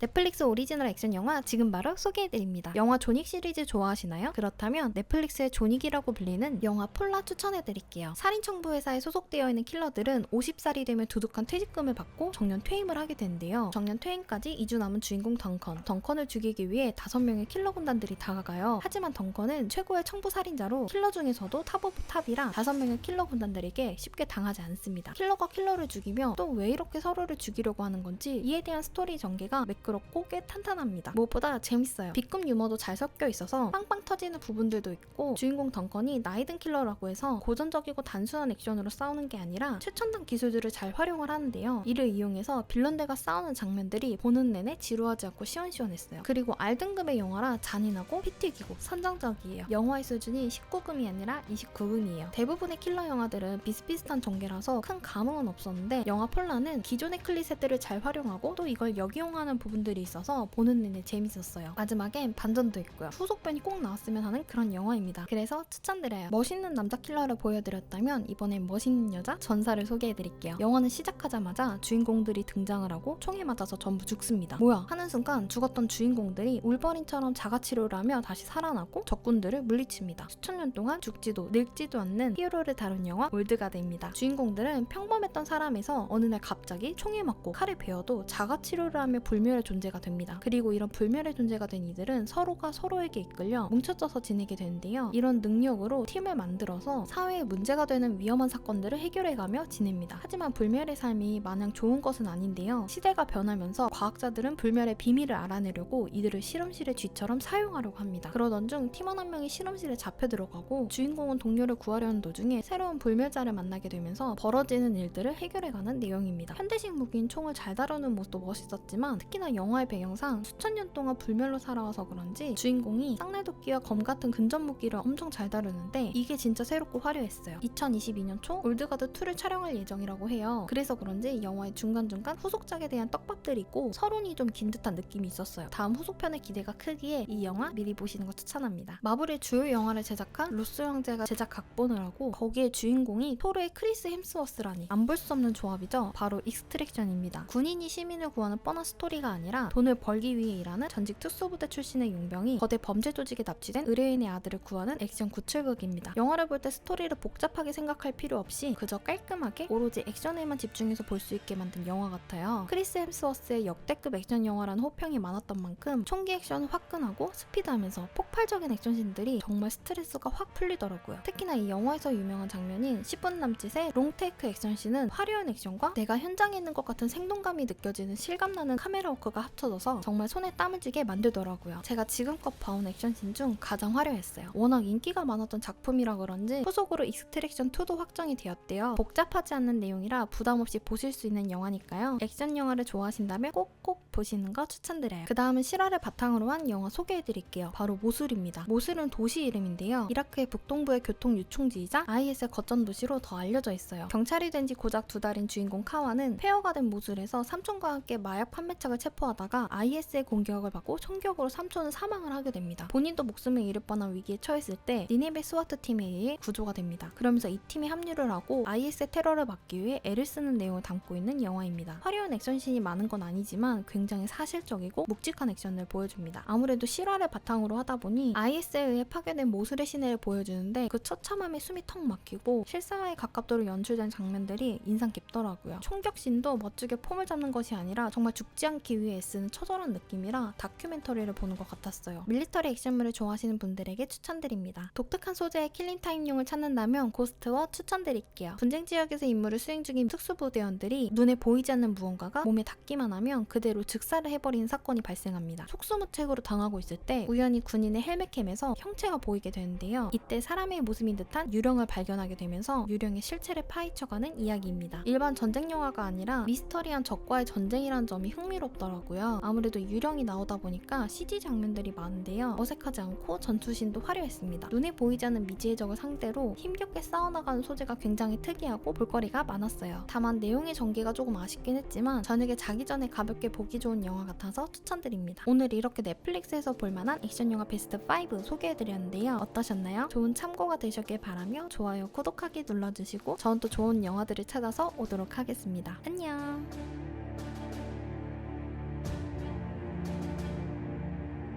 넷플릭스 오리지널 액션 영화 지금 바로 소개해드립니다. 영화 조닉 시리즈 좋아하시나요? 그렇다면 넷플릭스의 조닉이라고 불리는 영화 폴라 추천해드릴게요. 살인청부 회사에 소속되어 있는 킬러들은 50살이 되면 두둑한 퇴직금을 받고 정년 퇴임을 하게 되는데요. 정년 퇴임까지 2주 남은 주인공 덩컨. 덩컨을 죽이기 위해 5명의 킬러 군단들이 다가가요. 하지만 덩컨은 최고의 청부 살인자로 킬러 중에서도 탑 오브 탑이라 5명의 킬러 군단들에게 쉽게 당하지 않습니다. 킬러가 킬러를 죽이며 또 왜 이렇게 서로를 죽이려고 하는 건지 이에 대한 스토리 전개가 매끄 럽고 꽤 탄탄합니다. 무엇보다 재밌어요. B급 유머도 잘 섞여 있어서 빵빵 터지는 부분들도 있고 주인공 덩컨이 나이든 킬러라고 해서 고전적이고 단순한 액션으로 싸우는 게 아니라 최첨단 기술들을 잘 활용을 하는데요. 이를 이용해서 빌런들과 싸우는 장면들이 보는 내내 지루하지 않고 시원시원했어요. 그리고 R등급의 영화라 잔인하고 피 튀기고 선정적이에요. 영화의 수준이 19금이 아니라 29금이에요. 대부분의 킬러 영화들은 비슷비슷한 전개라서 큰 감흥은 없었는데 영화 폴라는 기존의 클리셰들을 잘 활용하고 또 이걸 역이용하는 부분 들이 있어서 보는 내내 재밌었어요. 마지막엔 반전도 있고요. 후속편이 꼭 나왔으면 하는 그런 영화입니다. 그래서 추천드려요. 멋있는 남자 킬러를 보여드렸다면 이번엔 멋있는 여자 전사를 소개해드릴게요. 영화는 시작하자마자 주인공들이 등장을 하고 총에 맞아서 전부 죽습니다. 뭐야 하는 순간 죽었던 주인공들이 울버린처럼 자가치료를 하며 다시 살아나고 적군들을 물리칩니다. 수천 년 동안 죽지도 늙지도 않는 히어로를 다룬 영화 올드가드입니다. 주인공들은 평범했던 사람에서 어느 날 갑자기 총에 맞고 칼에 베어도 자가치료를 하며 불멸의 존재가 됩니다. 그리고 이런 불멸의 존재가 된 이들은 서로가 서로에게 이끌려 뭉쳐져서 지내게 되는데요. 이런 능력으로 팀을 만들어서 사회에 문제가 되는 위험한 사건들을 해결해가며 지냅니다. 하지만 불멸의 삶이 마냥 좋은 것은 아닌데요. 시대가 변하면서 과학자들은 불멸의 비밀을 알아내려고 이들을 실험실의 쥐처럼 사용하려고 합니다. 그러던 중 팀원 한 명이 실험실에 잡혀 들어가고 주인공은 동료를 구하려는 도중에 새로운 불멸자를 만나게 되면서 벌어지는 일들을 해결해가는 내용입니다. 현대식 무기인 총을 잘 다루는 모습도 멋있었지만 특히나 영화의 배경상 수천 년 동안 불멸로 살아와서 그런지 주인공이 쌍날도끼와 검 같은 근접 무기를 엄청 잘 다루는데 이게 진짜 새롭고 화려했어요. 2022년 초 올드가드 2를 촬영할 예정이라고 해요. 그래서 그런지 영화의 중간중간 후속작에 대한 떡밥들이 있고 서론이 좀 긴 듯한 느낌이 있었어요. 다음 후속편의 기대가 크기에 이 영화 미리 보시는 거 추천합니다. 마블의 주요 영화를 제작한 루스 형제가 제작 각본을 하고 거기에 주인공이 토르의 크리스 햄스워스라니 안 볼 수 없는 조합이죠. 바로 익스트랙션입니다. 군인이 시민을 구하는 뻔한 스토리가 아니라 돈을 벌기 위해 일하는 전직 특수부대 출신의 용병이 거대 범죄 조직에 납치된 의뢰인의 아들을 구하는 액션 구출극입니다. 영화를 볼 때 스토리를 복잡하게 생각할 필요 없이 그저 깔끔하게 오로지 액션에만 집중해서 볼 수 있게 만든 영화 같아요. 크리스 햄스워스의 역대급 액션 영화라는 호평이 많았던 만큼 총기 액션은 화끈하고 스피드하면서 폭발적인 액션씬들이 정말 스트레스가 확 풀리더라고요. 특히나 이 영화에서 유명한 장면인 10분 남짓의 롱테이크 액션씬은 화려한 액션과 내가 현장에 있는 것 같은 생동감이 느껴지는 실감나는 카메라 워크 가 합쳐져서 정말 손에 땀을 쥐게 만들더라고요. 제가 지금껏 봐온 액션씬 중 가장 화려했어요. 워낙 인기가 많았던 작품이라 그런지 후속으로 익스트랙션 2도 확정이 되었대요. 복잡하지 않는 내용이라 부담 없이 보실 수 있는 영화니까요. 액션 영화를 좋아하신다면 꼭꼭 보시는 거 추천드려요. 그 다음은 실화를 바탕으로 한 영화 소개해드릴게요. 바로 모술입니다. 모술은 도시 이름인데요. 이라크의 북동부의 교통 유충지이자 IS의 거점 도시로 더 알려져 있어요. 경찰이 된 지 고작 두 달인 주인공 카와는 폐허가 된 모술에서 삼촌과 함께 마약 판매책을 체포하다가 IS의 공격을 받고 총격으로 삼촌은 사망을 하게 됩니다. 본인도 목숨을 잃을 뻔한 위기에 처했을 때 니네베 스와트 팀에 의해 구조가 됩니다. 그러면서 이 팀에 합류를 하고 IS의 테러를 막기 위해 애를 쓰는 내용을 담고 있는 영화입니다. 화려한 액션씬이 많은 건 아니지만 굉장히 사실적이고 묵직한 액션을 보여줍니다. 아무래도 실화를 바탕으로 하다 보니 IS에 의해 파괴된 모술의 시내를 보여주는데 그 처참함에 숨이 턱 막히고 실사화에 가깝도록 연출된 장면들이 인상 깊더라고요. 총격신도 멋지게 폼을 잡는 것이 아니라 정말 죽지 않기 위해 애쓰는 처절한 느낌이라 다큐멘터리를 보는 것 같았어요. 밀리터리 액션물을 좋아하시는 분들에게 추천드립니다. 독특한 소재의 킬링타임용을 찾는다면 고스트워 추천드릴게요. 분쟁 지역에서 임무를 수행 중인 특수부대원들이 눈에 보이지 않는 무언가가 몸에 닿기만 하면 그대로 즉 사를 해버리는 사건이 발생합니다. 속수무책으로 당하고 있을 때 우연히 군인의 헬멧캠에서 형체가 보이게 되는데요. 이때 사람의 모습인 듯한 유령을 발견하게 되면서 유령의 실체를 파헤쳐가는 이야기입니다. 일반 전쟁 영화가 아니라 미스터리한 적과의 전쟁이라는 점이 흥미롭더라고요. 아무래도 유령이 나오다 보니까 CG 장면들이 많은데요. 어색하지 않고 전투신도 화려했습니다. 눈에 보이지 않는 미지의 적을 상대로 힘겹게 싸워나가는 소재가 굉장히 특이하고 볼거리가 많았어요. 다만 내용의 전개가 조금 아쉽긴 했지만 저녁에 자기 전에 가볍게 보기 좋은 영화 같아서 추천드립니다. 오늘 이렇게 넷플릭스에서 볼만한 액션 영화 베스트 5 소개해드렸는데요. 어떠셨나요? 좋은 참고가 되셨길 바라며 좋아요, 구독하기 눌러주시고 저는 또 좋은 영화들을 찾아서 오도록 하겠습니다. 안녕!